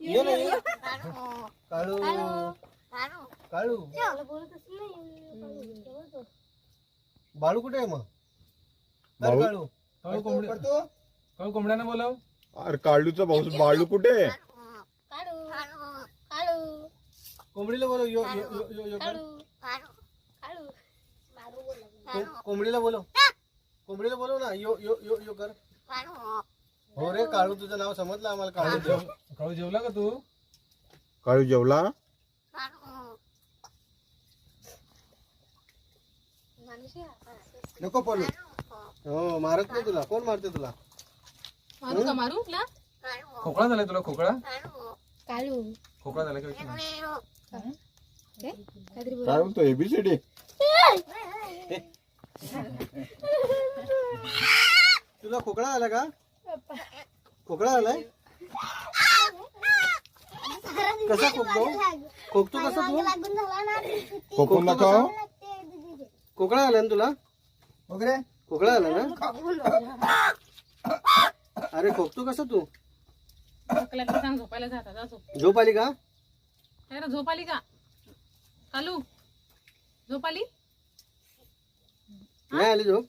ये ना ये काळू काळू बाळू कुठे आहे मग? बाळू? काळू काळू कोंबडी पडतो? काळू कोंबड्यानं बोलाव. अरे काळूचा भाऊ बाळू कुठे आहे? कोंबडीला बोलव यो यो यो यो यो कर. को- कोंबडीला बोलव. कोंबडीला बोलव ना यो यो यो यो कर. हो रे काळू तुझं नाव समजलं आम्हाला काळू देव. काळू जेवला का तू? काळू जेवला? नको पळू हो मारत नाही तुला. कोण मारते तुला? मारू का मारू तुला? खोकळा झालाय तुला खोकळा काळू. खोकळा झाला का विचार. काय? बोलतो एबीसीडी तुला खोकळा आला का? खोकळा आलाय? कसा खोकतो खोकतो कसा तू? कोकण नका. खोकळा आला ना तुला? वगैरे खोकळा आला ना? अरे खोकतो कसं तू? झोपला झोपायला जाता जा झोप. आली का? झोप आली का? कालू झोप आली? नाही आली झोप.